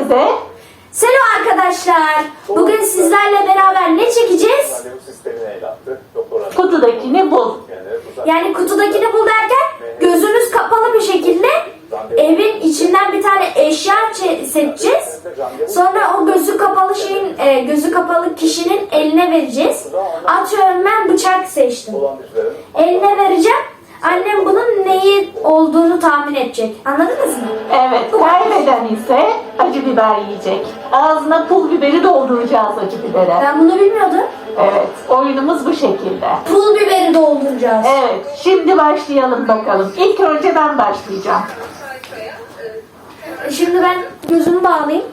herkese. Selam arkadaşlar. Bugün sizlerle beraber ne çekeceğiz? Kutudakini bul. Yani kutudakini bul derken gözünüz kapalı bir şekilde evin içinden bir tane eşya çe- seçeceğiz. Sonra o gözü kapalı şeyin e, gözü kapalı kişinin eline vereceğiz. Atıyorum ben bıçak seçtim. Eline vereceğim. Annem bunun neyi olduğunu tahmin edecek. Anladınız mı? Evet, kaybeden ise acı biber yiyecek. Ağzına pul biberi dolduracağız acı bibere. Ben bunu bilmiyordum. Evet, oyunumuz bu şekilde. Pul biberi dolduracağız. Evet, şimdi başlayalım bakalım. İlk önce ben başlayacağım. Şimdi ben gözümü bağlayayım.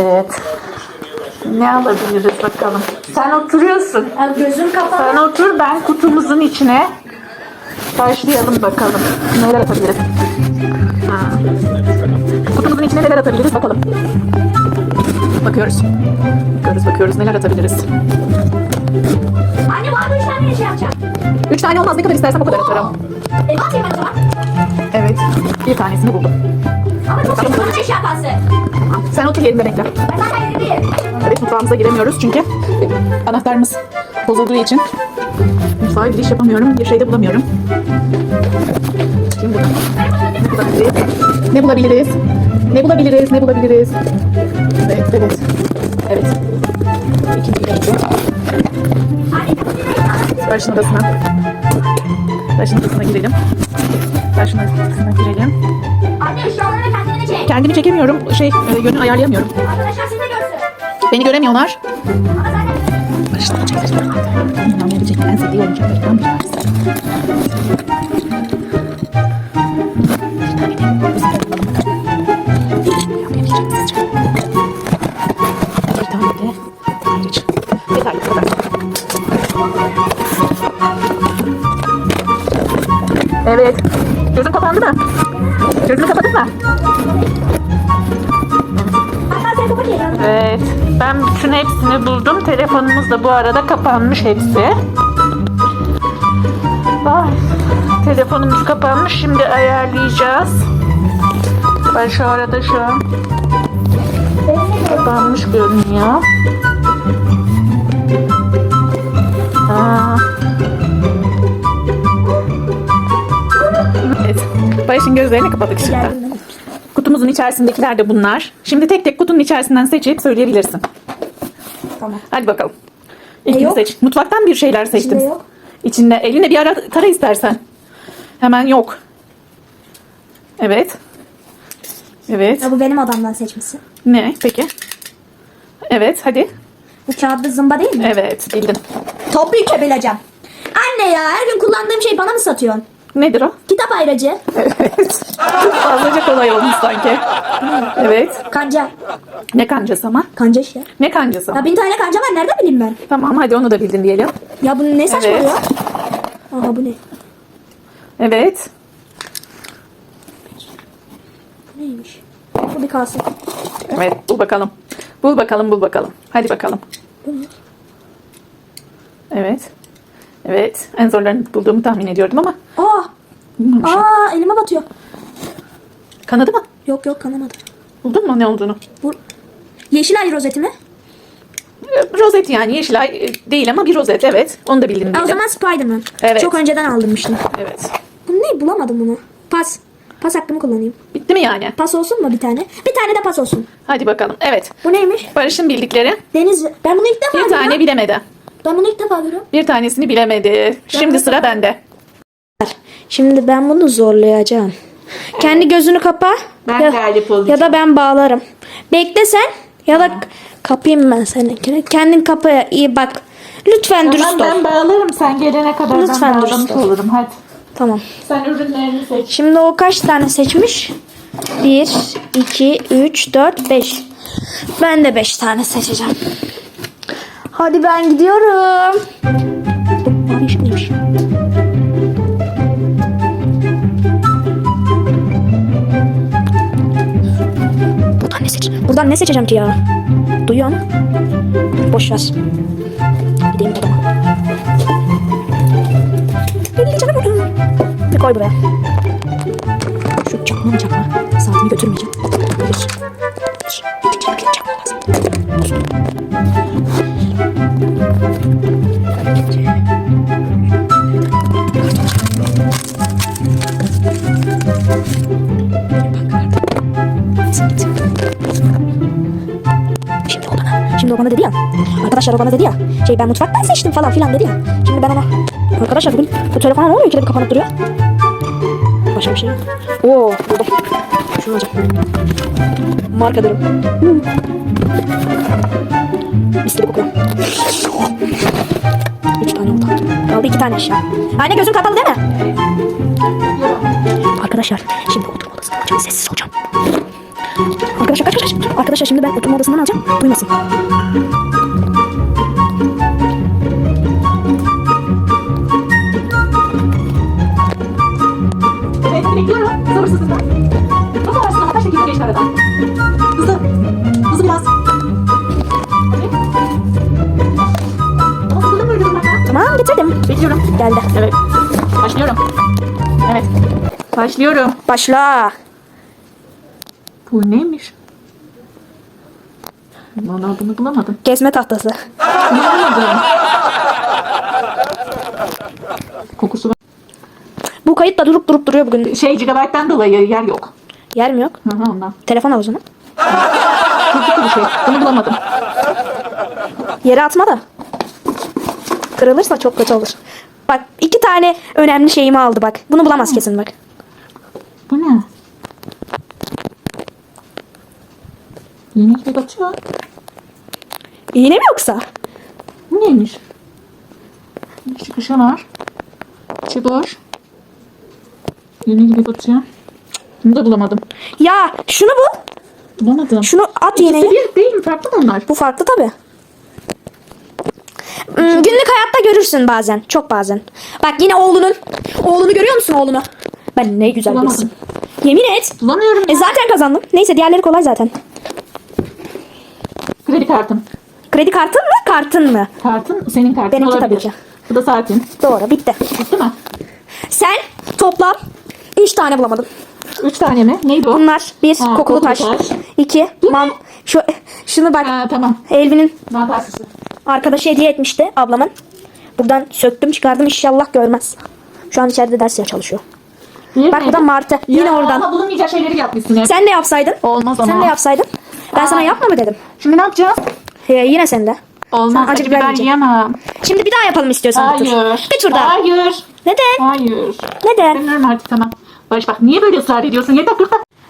Evet. Ne alabiliriz bakalım. Sen oturuyorsun. Ya gözüm kapalı. Sen otur, ben kutumuzun içine başlayalım bakalım. Neler atabiliriz? Ha. Kutumuzun içine neler atabiliriz bakalım. Bakıyoruz. Bakıyoruz, bakıyoruz. Neler atabiliriz? Anne bana üç tane şey yapacağım. Üç tane olmaz. Ne kadar istersen o kadar atarım. E, ne yapayım ben o zaman? Evet. Bir tanesini buldum. Bana eşya kalsın. Sen otur yerinde bekle. Ben zaten yedim. Evet mutfağımıza giremiyoruz çünkü anahtarımız bozulduğu için mutfağa giriş yapamıyorum. Bir şey de bulamıyorum. Şimdi ne bulabiliriz? Ne bulabiliriz? Ne bulabiliriz? Ne bulabiliriz? Evet, evet. Evet. İkinci geldi. Barış'ın odasına. Barış'ın odasına girelim. Kendimi çekemiyorum. Şey, e, yönü ayarlayamıyorum. Arkadaşlar siz de görsün. Beni göremiyorlar. Ama zaten. En sevdiği oyuncaklardan bir tanesi. Bir tane de. Yeterli bu kadar. Evet. Gözün kapandı mı? Gözünü kapadın mı? Evet. Ben bütün hepsini buldum. Telefonumuz da bu arada kapanmış hepsi. Ay, telefonumuz kapanmış. Şimdi ayarlayacağız. Ben şu arada şu an kapanmış görünüyor. Gözlerini kapadık şimdi. Kutumuzun içerisindekiler de bunlar. Şimdi tek tek kutunun içerisinden seçip söyleyebilirsin. Tamam. Hadi bakalım. İlkini yok? seç. Mutfaktan bir şeyler seçtim. İçinde yok. İçinde. Eline bir ara tara istersen. Hemen yok. Evet. Evet. Ya bu benim adamdan seçmişsin. Ne peki? Evet hadi. Bu kağıtta zımba değil mi? Evet bildin. Topluyu kebeleceğim. Anne ya her gün kullandığım şey bana mı satıyorsun? Nedir o? Kitap ayracı. Evet. Çok fazlaca kolay olmuş sanki. Evet. Kanca. Ne kancası ama? Kanca işte. Ne kancası? Ya bin tane kanca var nereden bileyim ben? Tamam hadi onu da bildin diyelim. Ya bu ne saçma Evet. ya? Aha bu ne? Evet. Bu neymiş? Bu bir kalsın. Evet bul bakalım. Bul bakalım bul bakalım. Hadi bakalım. Evet. Evet. En zorlarını bulduğumu tahmin ediyordum ama Aa! bulmamışım. Aa elime batıyor. Kanadı mı? Yok yok kanamadı. Buldun mu ne olduğunu? Bu yeşil ay rozeti mi? Ee, Rozet yani yeşilay e, değil ama bir rozet evet. Onu da bildim Aa, o zaman Spiderman. Evet. Çok önceden aldırmıştım. Evet. Bu ne bulamadım bunu. Pas. Pas hakkımı kullanayım. Bitti mi yani? Pas olsun mu bir tane? Bir tane de pas olsun. Hadi bakalım. Evet. Bu neymiş? Barış'ın bildikleri Deniz. Ben bunu ilk defa bir tane bilemedi. Ben bunu ilk defa görüyorum. Bir tanesini bilemedi. Şimdi sıra bende. Şimdi ben bunu zorlayacağım. Kendi gözünü kapa. Ben ya, galip olacağım. ya da ben bağlarım. Bekle sen ya da kapayım ben seninkini. Kendin kapa iyi bak. Lütfen dürüst Tamam ol. ben bağlarım sen gelene kadar Lütfen ben dürüst bağlamış ol. olurum. Hadi. Tamam. Sen ürünlerini seç. Şimdi o kaç tane seçmiş? 1, 2, 3, 4, 5. Ben de 5 tane seçeceğim. Hadi ben gidiyorum. Mavi? Buradan ne seç? Buradan ne seçeceğim ki ya? Duyuyor musun? Boş ver. Gideyim odama. Elli canım. Bir koy buraya. Şu çakma mı çakma? Saatimi götürmeyeceğim. Arkadaşlar o bana dedi ya. Şey ben mutfaktan seçtim falan filan dedi ya. Şimdi ben ona. Arkadaşlar bugün bu telefona ne oluyor? İkide bir kapanıp duruyor. Başka bir şey yok. Oo buldum. Şunu alacağım. Marka diyorum. Hmm. Mis gibi kokuyor. Üç tane oldu. Kaldı iki tane eşya. Anne gözün kapalı değil mi? Arkadaşlar şimdi oturma odasına alacağım. Sessiz olacağım. Arkadaşlar kaç kaç kaç. Arkadaşlar şimdi ben oturma odasından alacağım. Duymasın. Evet. Başlıyorum. Başla. Bu neymiş? Valla bunu bulamadım. Kesme tahtası. Bulamadım. Kokusu var. Bu kayıt da durup durup duruyor bugün. Şey gigabyte'den dolayı yer yok. Yer mi yok? Hı hı ondan. Telefon al o zaman. Çocuklu bir şey. Bunu bulamadım. Yere atma da. Kırılırsa çok kötü olur. Tane önemli şeyimi aldı bak. Bunu bulamaz kesin bak. Bu ne? Yeni gibi batıyor. İğne mi yoksa? Bu neymiş? Çıkışı var. Boş. Yeni gibi batıyor. Bunu da bulamadım. Ya şunu bul. Bulamadım. Şunu at İkisi iğneyi. bir değil mi? Farklı mı onlar? Bu farklı tabi. Hmm, günlük hayatta görürsün bazen. Çok bazen. Bak yine oğlunun. Oğlunu görüyor musun oğlunu? Ben ne güzel Bulamadım. Yemin et. Bulamıyorum. E zaten kazandım. Neyse diğerleri kolay zaten. Kredi kartım. Kredi kartın mı kartın mı? Kartın senin kartın Benimki olabilir. tabii ki. Bu da saatin. Doğru bitti. Bitti mi? Sen toplam 3 tane bulamadın. Üç tane mi? Neydi o? Bunlar bir Ha, kokulu, kokulu taş. taş. iki şu şunu bak Ha, tamam. Elvin'in Mantarsızı. Arkadaşı hediye etmişti ablamın. Buradan söktüm çıkardım inşallah görmez. Şu an içeride ders çalışıyor. Bir Bak bu da martı. Yine Ya, oradan. Bulunmayacak şeyleri yapmışsın hep. Sen de yapsaydın. Olmaz ama. Sen de yapsaydın. Ben sana Aa. yapma mı dedim. Şimdi ne yapacağız? He, yine sende. Olmaz. Sen acı biber yiyemem. Şimdi bir daha yapalım istiyorsan bir tur. Hayır. Bir tur daha. Hayır. Neden? Hayır. Neden? Bilmiyorum artık tamam. Barış bak niye böyle ısrar ediyorsun? Yeter dur.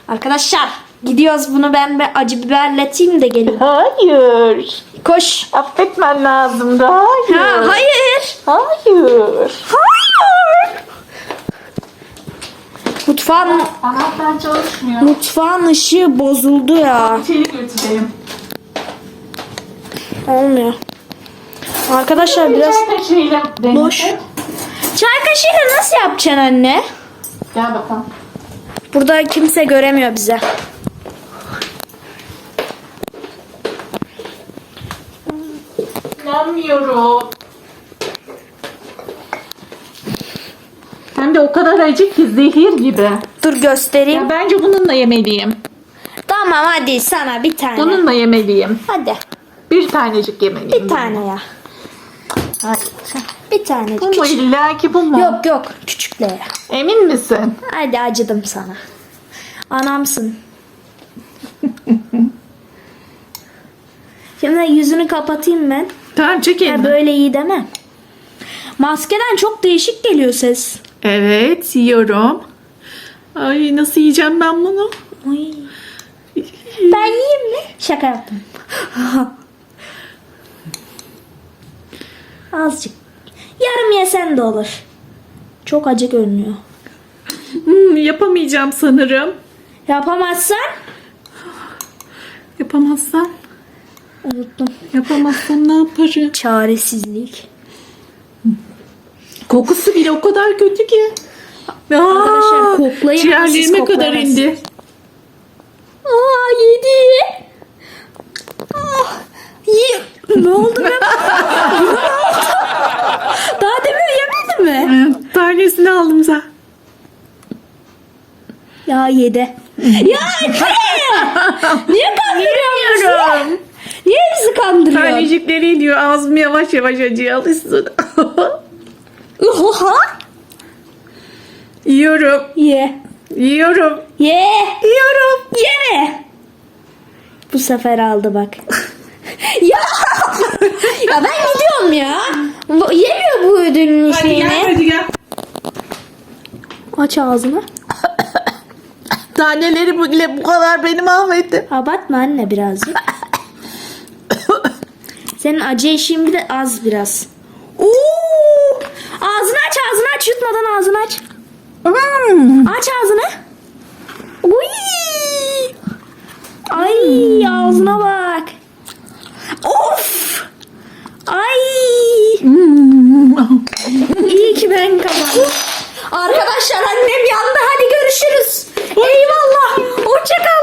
Arkadaşlar gidiyoruz bunu ben bir acı biberleteyim de geleyim. Hayır. Koş. Affetmen lazımdı. Hayır. Ha, hayır. Hayır. Hayır. Mutfağın, Anahtar çalışmıyor. mutfağın ışığı bozuldu ya. İçeri götüreyim. Olmuyor. Arkadaşlar biraz İçeride şeyle boş. Çay kaşığıyla nasıl yapacaksın anne? Gel bakalım. Burada kimse göremiyor bize. İnanmıyorum. Hem de o kadar acı ki zehir gibi. Dur göstereyim. Ya bence bununla yemeliyim. Tamam hadi sana bir tane. Bununla yemeliyim. Hadi Bir tanecik yemeliyim. bir tane ya. Hayır. Bir tane. Bu mu illa ki bu mu? Yok yok küçükle ya. Emin misin? Hadi acıdım sana. Anamsın. Şimdi yüzünü kapatayım ben. Tamam çek elini. böyle iyi deme. Maskeden çok değişik geliyor ses. Evet yiyorum. Ay nasıl yiyeceğim ben bunu? Ay. Ben yiyeyim mi? Şaka yaptım. Azıcık. Yarım yesen de olur. Çok acı görünüyor. Hmm, yapamayacağım sanırım. Yapamazsan Yapamazsam? Unuttum. Yapamazsam ne yaparım? Çaresizlik. Kokusu bile o kadar kötü ki. Arkadaşlar koklayın, Ciğerlerime kadar indi. Aa yedi. Ah, ne oldu be? Daha demin yemedi mi? Tanesini aldım sen. Ya yedi. ya Efe! Niye kandırıyorsun? Niye bizi kandırıyorsun? Tanecikleri diyor ağzım yavaş yavaş acıya alışsın. Oha! Yiyorum. Ye. Yiyorum. Ye. Yiyorum. Yeme. Bu sefer aldı bak. ya! ya ben gidiyorum ya. Bu- Yemiyor bu ödülün şeyini. hadi gel. Aç ağzını. Taneleri bile bu kadar beni mahvetti. Abartma anne birazcık. Senin acı eşiğin bir de az biraz. Oo! Ağzını aç ağzını aç yutmadan ağzını aç. Hmm. Aç ağzını. Uy! Ay ağzına bak. Of! Ay! Hmm. İyi ki ben kazandım. Arkadaşlar annem yandı. Hadi görüşürüz. Eyvallah. Hoşçakal.